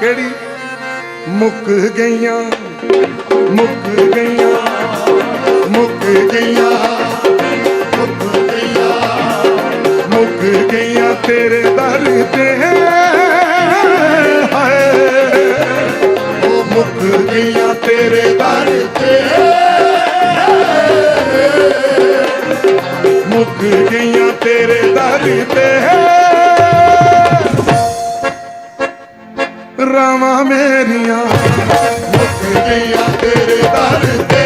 ਕਿਹੜੀ? ਮੁੱਕ ਗਈਆਂ ਮੁੱਕ ਗਈਆਂ ਮੁੱਕ ਗਈਆਂ ਮੁੱਕ ਗਈਆਂ ਮੁੱਕ ਗਈਆਂ ਤੇਰੇ ਦਰ ਤੇ। ਹਾਏ, ਉਹ ਮੁੱਕ ਗਈਆਂ ਤੇਰੇ ਦਰ ਤੇ। ਮੁੱਕ ਗਈਆਂ ਤੇਰੇ ਦਰ ਤੇ। ਰਾਵਾਂ ਮੇਰੀਆਂ ਮੁੱਕ ਗਈਆਂ ਤੇਰੇ ਦਰ ਤੇ।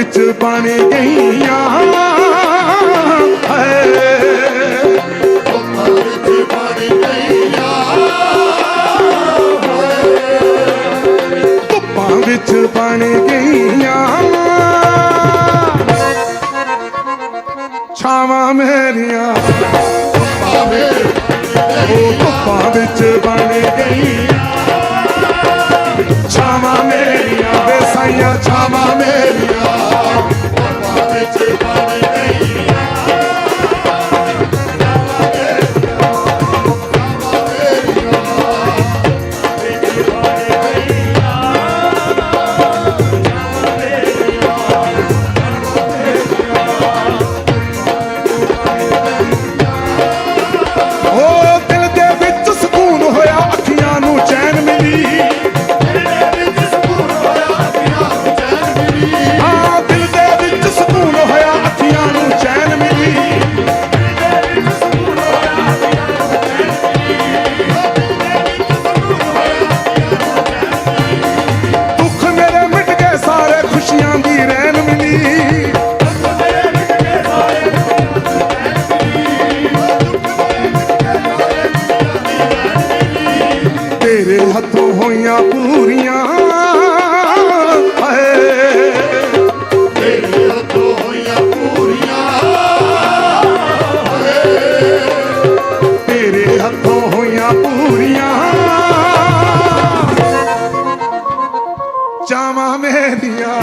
ਵਿੱਚ ਬਣ ਗਈਆਂ। ਵਿੱਚ ਬਣ ਗਈਆਂ। ਛਾਵਾਂ ਮੇਰੀਆਂ। ਵਿੱਚ ਬਣ ਗਈਆਂ। ਛਾਵਾਂ ਮੇਰੀਆਂ ਬੇਸਾਈਆਂ ਛਾਵਾਂ ਮੇਰੀਆਂ। ਮੇਰੀਆਂ ਪੂਰੀਆਂ। ਹਏ। ਹੋਈਆਂ ਪੂਰੀਆਂ। ਤੇਰੇ ਹੱਥੋਂ ਹੋਈਆਂ ਪੂਰੀਆਂ। ਚਾਵਾਂ ਮੇਰੀਆਂ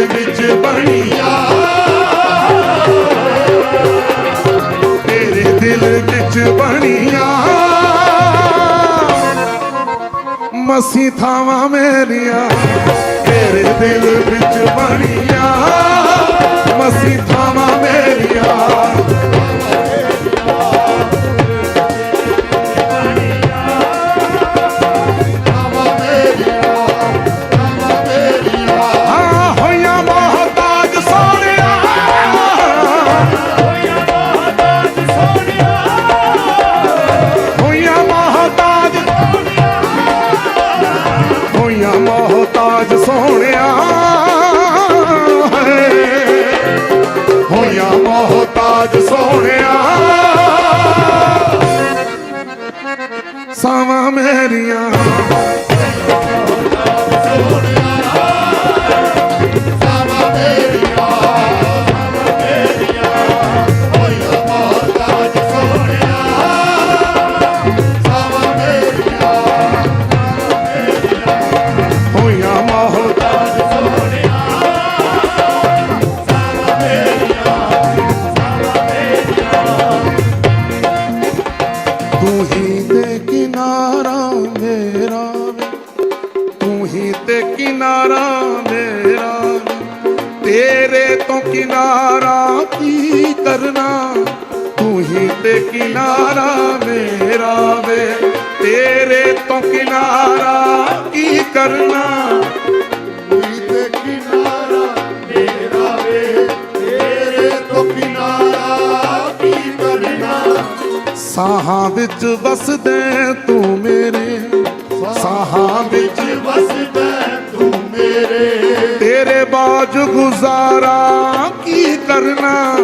ਵਿੱਚ ਬਣੀਆ। ਤੇਰੇ ਦਿਲ ਵਿੱਚ ਬਣੀਆ। ਮਸੀ ਥਾਵਾਂ ਮੇਰੀਆਂ, ਤੇਰੇ ਦਿਲ ਵਿੱਚ ਬਣੀਆਂ। ਮਸੀ ਥਾਵਾਂ ਮੇਰੀਆਂ। ਸਾਹਾਂ ਵਿੱਚ ਵਸਦੇ ਤੂੰ ਮੇਰੇ। ਸਾਹਾਂ ਵਿੱਚ ਵਸਦਾ ਤੂੰ ਮੇਰੇ। ਤੇਰੇ ਬਾਜ ਗੁਜ਼ਾਰਾ ਕੀ ਕਰਨਾ?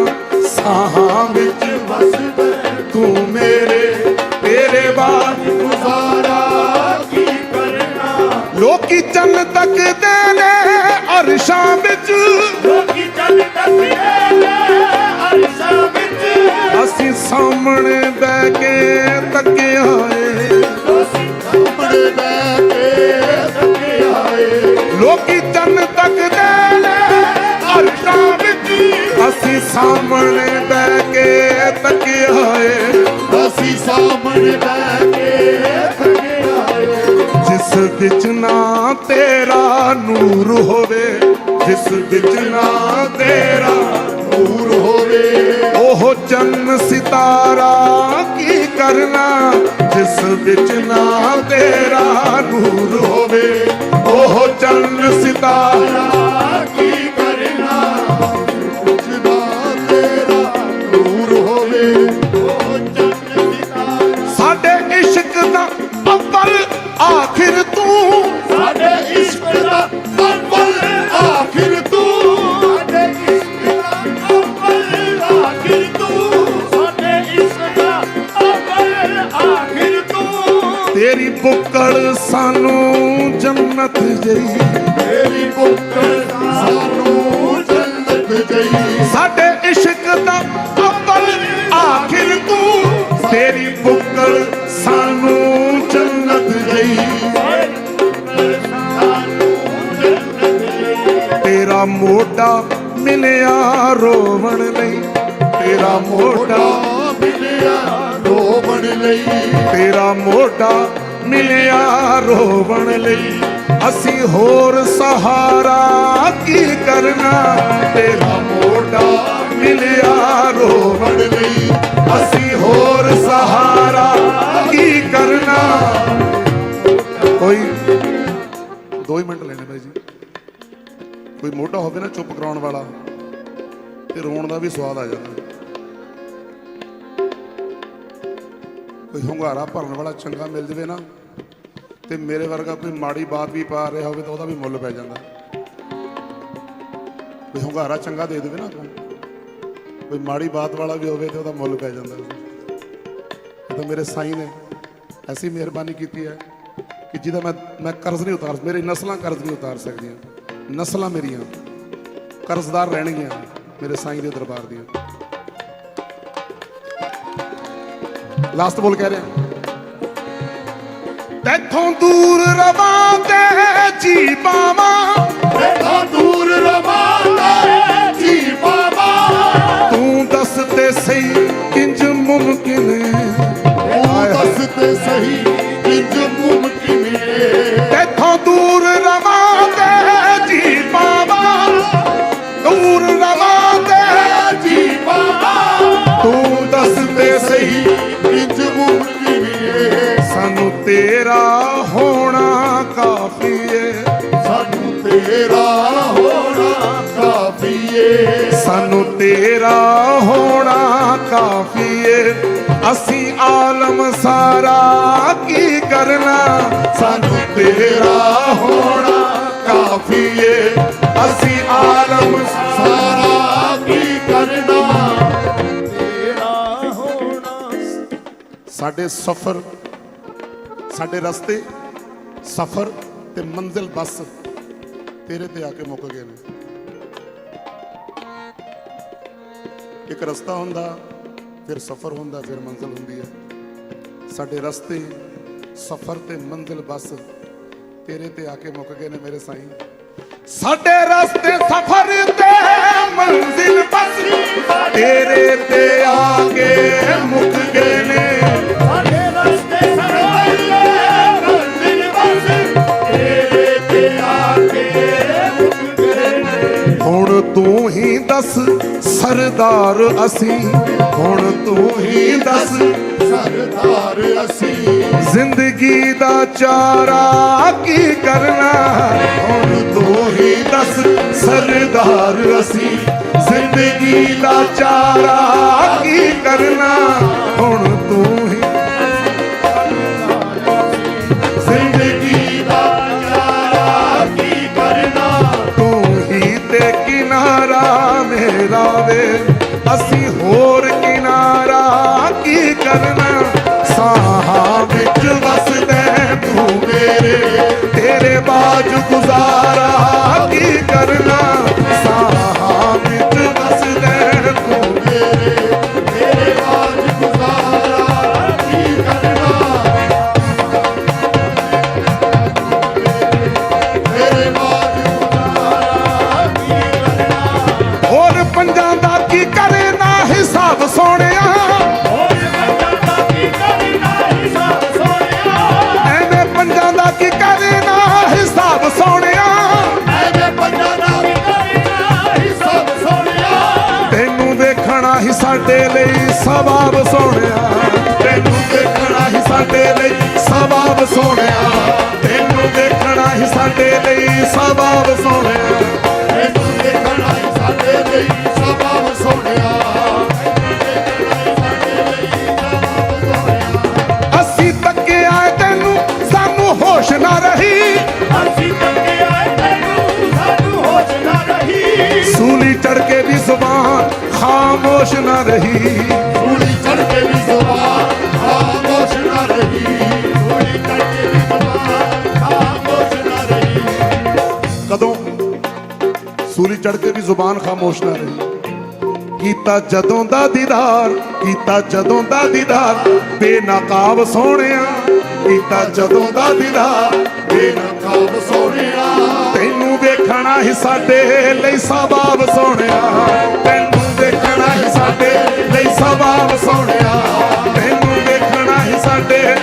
ਸਾਹਾਂ ਵਿੱਚ ਵਸਦਾ ਤੂੰ ਮੇਰੇ। ਤੇਰੇ ਬਾਜ ਗੁਜ਼ਾਰਾ ਕੀ ਕਰਨਾ? ਲੋਕੀ ਚੰਨ ਤੱਕਦੇ ਨੇ ਅਰਸ਼ਾਂ ਵਿੱਚ। ਲੋਕੀ ਚੰਨ ਤੱਕਦੇ ਨੇ ਅਰਸ਼ਾਂ ਵਿੱਚ। ਅਸੀਂ ਸਾਹਮਣੇ ਲੋਕੀ ਤਨ ਤੱਕਦੇ ਨੇ ਅਰਸ਼ਾਂ ਵਿੱਚ ਅਸੀਂ ਸਾਹਮਣੇ ਬਹਿ ਕੇ ਤੱਕਿਆ ਏ ਅਸੀਂ ਸਾਹਮਣੇ ਬਹਿ ਕੇ ਤੱਕਿਆ ਏ ਜਿਸ ਵਿੱਚ ਨਾ ਤੇਰਾ ਨੂਰ ਹੋਵੇ ਜਿਸ ਵਿੱਚ ਨਾ ਤੇਰਾ ਉਹ ਚੰਨ ਸਿਤਾਰਾ ਕੀ ਕਰਨਾ? ਜਿਸ ਵਿੱਚ ਨਾ ਤੇਰਾ ਨੂਰ ਹੋਵੇ। ਉਹ ਚੰਨ ਸਿਤਾਰਾ ਕੀ ਕਰਨਾ? ਮੋਢਾ ਮਿਲਿਆ ਰੋਵਣ ਲਈ। ਤੇਰਾ ਮੋਢਾ ਮਿਲਿਆ ਰੋਵਣ ਲਈ। ਤੇਰਾ ਮੋਢਾ ਮਿਲਿਆ ਰੋਵਣ ਲਈ। ਅਸੀਂ ਹੋਰ ਸਹਾਰਾ ਕੀ ਕਰਨਾ? ਤੇਰਾ ਮੋਢਾ ਮਿਲਿਆ ਰੋਵਣ ਲਈ। ਅਸੀਂ ਹੋਰ ਸਹਾਰਾ ਕੀ ਕਰਨਾ? ਕੋਈ 2 ਮਿੰਟ ਲੈਣੇ ਬਾਈ ਜੀ। ਕੋਈ ਮੋਢਾ ਹੋਵੇ ਨਾ ਚੁੱਪ ਕਰਾਉਣ ਵਾਲਾ, ਤੇ ਰੋਣ ਦਾ ਵੀ ਸਵਾਦ ਆ ਜਾਂਦਾ। ਕੋਈ ਹੁੰਗਾਰਾ ਭਰਨ ਵਾਲਾ ਚੰਗਾ ਮਿਲ ਜਵੇ ਨਾ, ਤੇ ਮੇਰੇ ਵਰਗਾ ਕੋਈ ਮਾੜੀ ਬਾਤ ਵੀ ਪਾ ਰਿਹਾ ਹੋਵੇ ਤਾਂ ਉਹਦਾ ਵੀ ਮੁੱਲ ਪੈ ਜਾਂਦਾ। ਕੋਈ ਹੁੰਗਾਰਾ ਚੰਗਾ ਦੇ ਦੇਵੇ ਨਾ ਕੋਈ ਕੋਈ ਮਾੜੀ ਬਾਤ ਵਾਲਾ ਵੀ ਹੋਵੇ ਤੇ ਉਹਦਾ ਮੁੱਲ ਪੈ ਜਾਂਦਾ। ਇਹ ਤਾਂ ਮੇਰੇ ਸਾਈਂ ਨੇ ਐਸੀ ਮਿਹਰਬਾਨੀ ਕੀਤੀ ਹੈ ਕਿ ਜਿਹਦਾ ਮੈਂ ਮੈਂ ਕਰਜ਼ ਨਹੀਂ ਉਤਾਰ, ਮੇਰੇ ਨਸਲਾਂ ਕਰਜ਼ ਨਹੀਂ ਉਤਾਰ ਸਕਦੀਆਂ ਨਸਲਾਂ ਮੇਰੀਆਂ, ਕਰਜ਼ਦਾਰ ਰਹਿਣਗੀਆਂ ਮੇਰੇ ਸਾਈਂ ਦੇ ਦਰਬਾਰ ਦੀਆਂ। ਲਾਸਟ ਬੋਲ ਕਹਿ ਰਿਹਾ। ਤੈਥੋਂ ਦੂਰ ਰਵਾਂ ਤੇਰਾ ਹੋਣਾ ਕਾਫੀ ਏ ਸਾਨੂੰ ਤੇਰਾ ਹੋਣਾ ਕਾਫੀ ਏ ਅਸੀਂ ਆਲਮ ਸਾਰਾ ਕੀ ਕਰਨਾ? ਸਾਨੂੰ ਤੇਰਾ ਹੋਣਾ ਕਾਫੀ ਏ ਅਸੀਂ ਆਲਮ ਸਾਰਾ ਕੀ ਕਰਨਾ? ਤੇਰਾ ਹੋਣਾ। ਸਾਡੇ ਸਫ਼ਰ ਸਾਡੇ ਰਸਤੇ ਸਫ਼ਰ ਤੇ ਮੰਜ਼ਿਲ ਬਸ ਤੇਰੇ ਤੇ ਆ ਕੇ ਮੁੱਕ ਗਏ ਨੇ। ਇੱਕ ਰਸਤਾ ਹੁੰਦਾ, ਫਿਰ ਸਫ਼ਰ ਹੁੰਦਾ, ਫਿਰ ਮੰਜ਼ਿਲ ਹੁੰਦੀ ਹੈ। ਸਾਡੇ ਰਸਤੇ, ਸਫ਼ਰ ਤੇ ਮੰਜ਼ਿਲ ਬਸ ਤੇਰੇ ਤੇ ਆ ਕੇ ਮੁੱਕ ਗਏ ਨੇ ਮੇਰੇ ਸਾਈਂ। ਸਾਡੇ ਰਸਤੇ, ਸਫ਼ਰ ਤੇ ਮੰਜ਼ਿਲ ਬਸ ਤੇਰੇ ਤੇ ਆ ਕੇ ਮੁੱਕ ਗਏ ਨੇ। ਦੱਸ ਸਰਦਾਰ ਅਸੀਂ ਹੁਣ ਤੂੰ ਹੀ ਦੱਸ ਸਰਦਾਰ ਅਸੀਂ। ਜ਼ਿੰਦਗੀ ਦਾ ਚਾਰਾ ਕੀ ਕਰਨਾ? ਹੁਣ ਤੂੰ ਹੀ ਦੱਸ ਸਰਦਾਰ ਅਸੀਂ ਜ਼ਿੰਦਗੀ ਦਾ ਚਾਰਾ ਕੀ ਕਰਨਾ? ਮੇਰਾ ਵੇ ਅਸੀਂ ਹੋਰ ਕਿਨਾਰਾ ਕੀ ਕਰਨਾ? ਸਾਹਾਂ ਵਿੱਚ ਵਸਦੇ ਤੂੰ ਮੇਰੇ। ਤੇਰੇ ਬਾਜ ਗੁਜ਼ਾਰਾ ਕੀ ਕਰਨਾ? ਸਾਹਾਂ ਜ਼ੁਬਾਨ ਖਾਮੋਸ਼ ਨਾ ਰਹੀ। ਕੀਤਾ ਜਦੋਂ ਦਾ ਦੀਦਾਰ, ਕੀਤਾ ਜਦੋਂ ਦਾ ਦੀਦਾਰ, ਬੇਨਕਾਬ ਸੋਹਣਿਆ। ਕੀਤਾ ਜਦੋਂ ਦਾ ਦੀਦਾਰ, ਬੇਨਕਾਬ ਸੋਹਣਿਆ। ਤੈਨੂੰ ਵੇਖਣਾ ਹੀ ਸਾਡੇ ਲਈ ਸਵਾਬ ਸੋਹਣਿਆ। ਤੈਨੂੰ ਵੇਖਣਾ ਹੀ ਸਾਡੇ ਲਈ ਸਵਾਬ ਸੋਹਣਿਆ। ਤੈਨੂੰ ਵੇਖਣਾ ਹੀ ਸਾਡੇ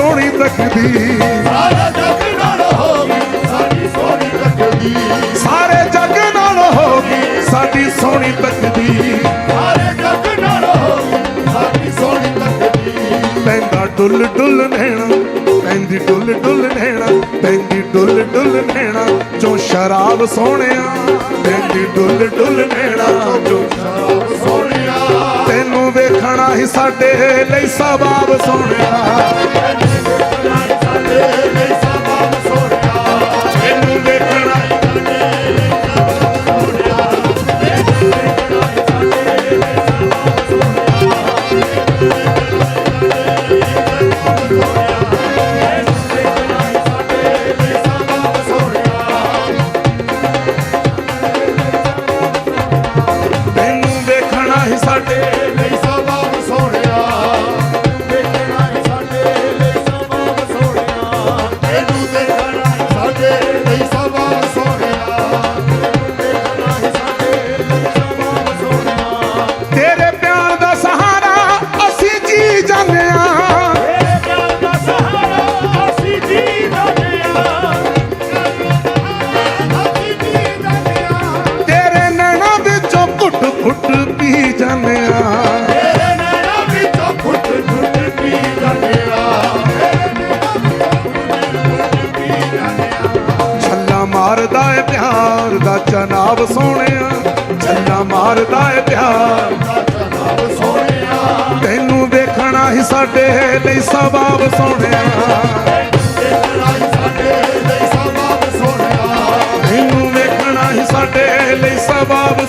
ਸੋਹਣੀ ਤਕਦੀਰ ਸਾਰਾ ਜਗ ਨਾਲ ਹੋਗੀ ਸਾਡੀ ਸੋਹਣੀ ਤਕਦੀਰ ਸਾਰੇ ਜਗ ਨਾਲ ਹੋਗੀ ਸਾਡੀ ਸੋਹਣੀ ਤਕਦੀਰ ਸਾਰੇ ਜਗ ਨਾਲ ਹੋਗੀ ਸਾਡੀ ਸੋਹਣੀ ਤਕਦੀਰ ਪੈਂਦਾ ਡੁੱਲ ਡੁੱਲ ਨੈਣਾ ਪੈਂਦੀ ਡੁੱਲ ਡੁੱਲ ਨੈਣਾ ਪੈਂਦੀ ਡੁੱਲ ਡੁੱਲ ਨੈਣਾ ਜੋ ਸ਼ਰਾਬ ਸੋਹਣਿਆ ਪੈਂਦੀ ਡੁੱਲ ਡੁੱਲ ਨੈਣਾ। ਜੋ ਸ਼ਰਾਬ ਸੋਹਣਿਆ। ਤੈਨੂੰ ਵੇਖਣਾ ਹੀ ਸਾਡੇ ਲਈ ਸਵਾਬ ਸੋਹਣਿਆ। ਜਨਾਬ ਦਾ ਚਨਾਬ ਸੋਹਣਿਆ, ਛੱਲਾ ਮਾਰਦਾ ਏ ਪਿਆਰ। ਜਨਾਬ ਸੋਹਣਿਆ ਤੈਨੂੰ ਵੇਖਣਾ ਹੀ ਸਾਡੇ ਲਈ ਸਵਾਬ ਸੋਹਣਿਆ। ਲਈ ਸਭਾ ਸੋਹਣਿਆ ਤੈਨੂੰ ਵੇਖਣਾ ਹੀ ਸਾਡੇ ਲਈ ਸਵਾਬ